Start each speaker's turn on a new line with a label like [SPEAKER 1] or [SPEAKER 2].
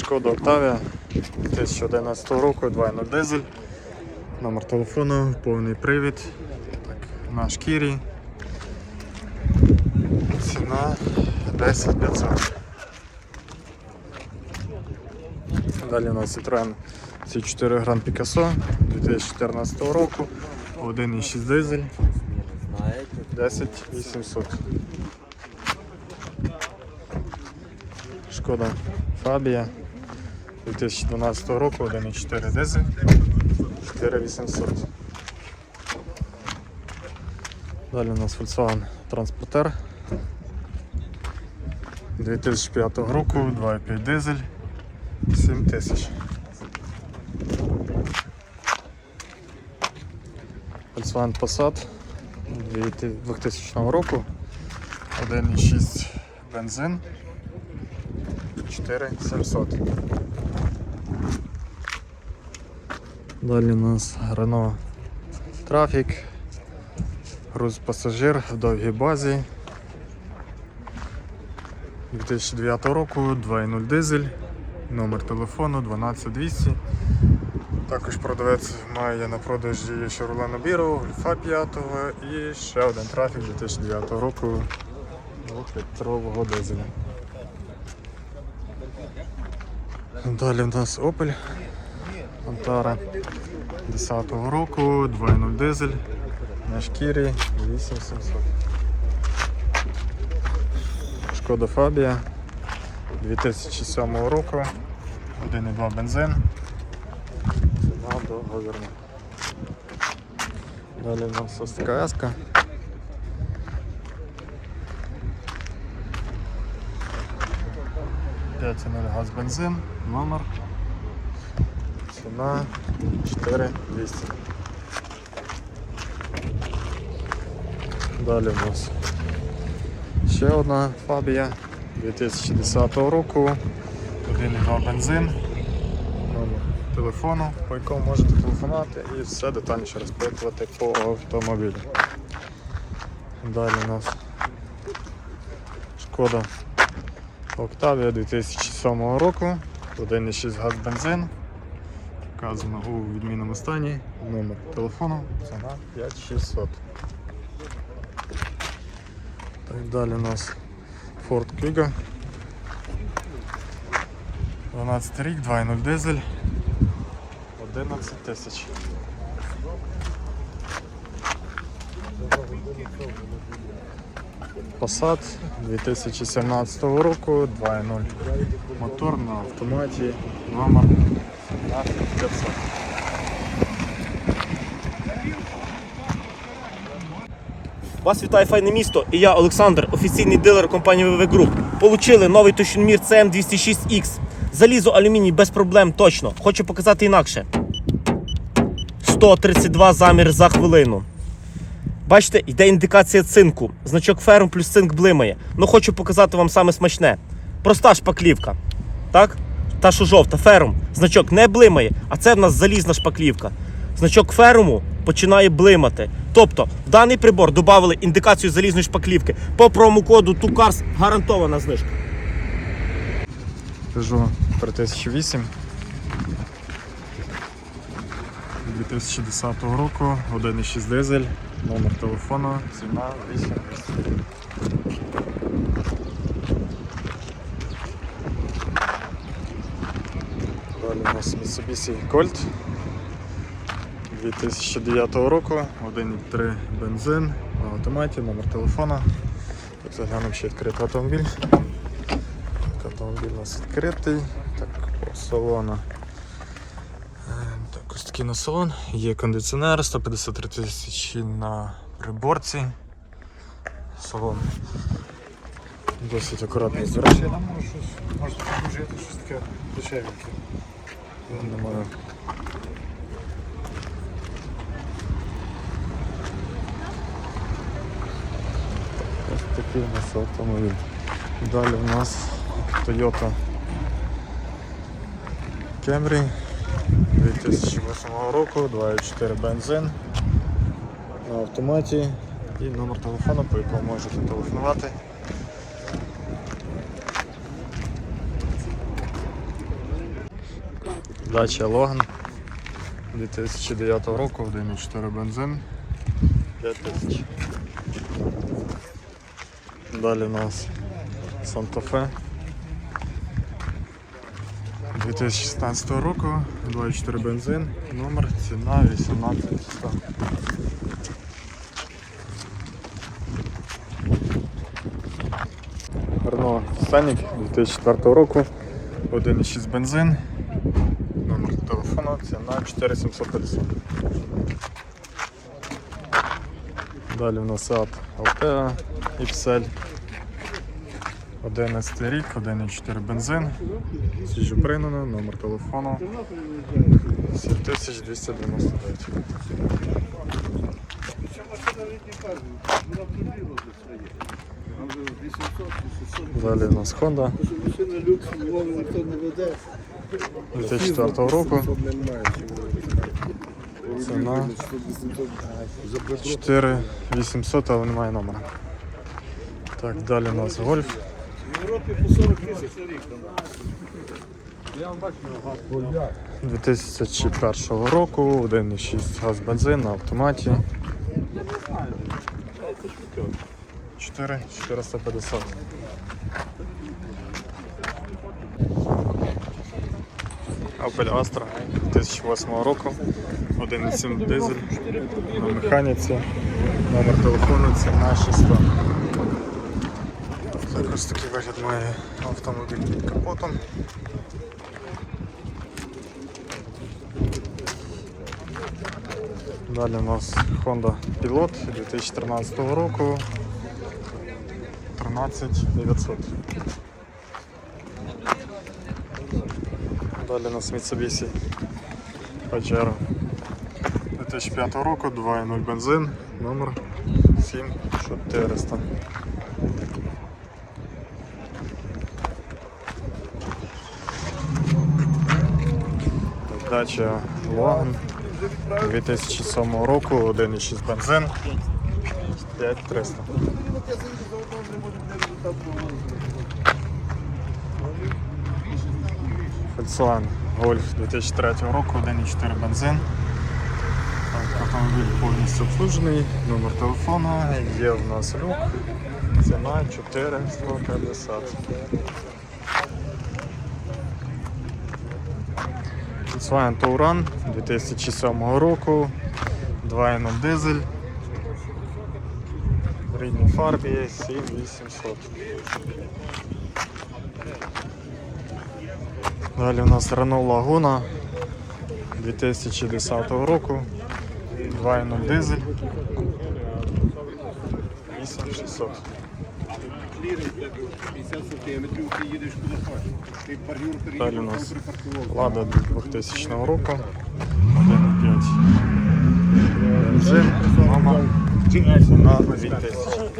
[SPEAKER 1] Шкода Октавія 2011 року, 2.0 дизель. Номер телефону, повний привід. Так, на шкірі. Ціна 10 500. Далі у нас Citroen C4 Grand Picasso 2014 року, 1.6 дизель, 10 800. Шкода Фабія 2012 року, 1.4 дизель, 4800. Далі у нас Volkswagen Transporter 2005 року, 2.5 дизель, 7000. Volkswagen Passat 2000 року, 1.6 бензин, 4700. Далі у нас Renault Traffic, груз пасажир в довгій базі. 2009 року, 2.0 дизель, номер телефону 12200. Також продавець має на продажі Chevrolet Nobiro, Гольфа 5 і ще один трафік 2009 року 2-літрового дизеля. Далі в нас Opel Antara 10 року, 2.0 дизель на шкірі 8700. Шкода Фабія 2007 року, 1.2 бензин. Ціна договірна. Далі у нас ось така еска. П'ять газ бензин, номер. Ціна 4200. Далі у нас ще одна фабія 2010 року. 1,2 бензин. Номер телефону, по якому можете телефонувати і все детальніше розпитувати по автомобілю. Далі у нас шкода Октавія 2007 року, 1,6 газ бензин. Вказано у відмінному стані, номер телефону, ціна 5600. Так, далі у нас Ford Kuga. 12 рік, 2.0 дизель. 11 тисяч. Passat 2017 року, 2.0 мотор на автоматі, номер 17500.
[SPEAKER 2] Вас вітає файне місто і я, Олександр, офіційний дилер компанії ВВ Group. Получили новий тощунмір CM206X. Залізо, алюміній без проблем точно. Хочу показати інакше. 132 замір за хвилину. Бачите, йде індикація цинку. Значок ферм плюс цинк блимає. Ну хочу показати вам саме смачне. Проста шпаклівка. Так? Та що жовта, ферум. Значок не блимає, а це в нас залізна шпаклівка. Значок феруму починає блимати. Тобто, в даний прибор додали індикацію залізної шпаклівки. По промокоду TUCARS гарантована знижка.
[SPEAKER 1] Peugeot 3008 2010 року, 1,6 дизель, номер телефону, ціна 8 Далі у нас Mitsubishi Colt 2009 року, 1,3 бензин на автоматі, номер телефона. Так, заглянемо ще відкритий автомобіль. Так, автомобіль у нас відкритий. Так, по салону. Е, Так, ось такий на салон. Є кондиціонер, 153 тисячі на приборці. Салон досить акуратний
[SPEAKER 3] До речі, нам може може допомогти щось таке дешевеньке.
[SPEAKER 1] Немає. Ось такий у нас автомобіль. Далі у нас Toyota Camry 2008 року, 2.4 бензин на автоматі і номер телефону, по якому можете телефонувати. Дача Логан. 2009 року, 1,4 бензин, 5 тисяч. Далі у нас Санта-Фе. 2016 року, 2,4 бензин, номер, ціна 18 100. Renault Scenic 2004 року, 1,6 бензин, телефону, ціна 4750. Далі у нас Seat Altea XL. 11 рік, 1,4 бензин. Сіжу пригнано, номер телефону 7299. Далі у нас Honda 2004 року. Ціна 4800, але немає номера. Так, далі у нас гольф. У 2001 року 1,6 газ бензин на автоматі. 4 450. Opel Astra 2008 року. 1,7 дизель на механіці. Номер телефону ціна 600. Також такий вигляд має автомобіль під капотом. Далі у нас Honda Pilot 2013 року 13900. Далі у нас Mitsubishi Pajero 2005 року 2.0 бензин, номер 7400. Дача Логан 2007 року, 1,6 бензин, 5300. Volkswagen Golf 2003 року, 1,4 бензин. Автомобіль повністю обслужений, номер телефону, є в нас люк, ціна 450. Volkswagen Touran 2007 року, 2.0 дизель. В рідній фарбі 7800. Далі у нас Renault Laguna 2010 року, 2.0 дизель. 8600.
[SPEAKER 3] 50 сантиметрів ти їдеш куди хочеш. Ти пар'юр
[SPEAKER 1] Далі у нас. Лада 2000 року, 1.5 бензин, мама, ціна 2000.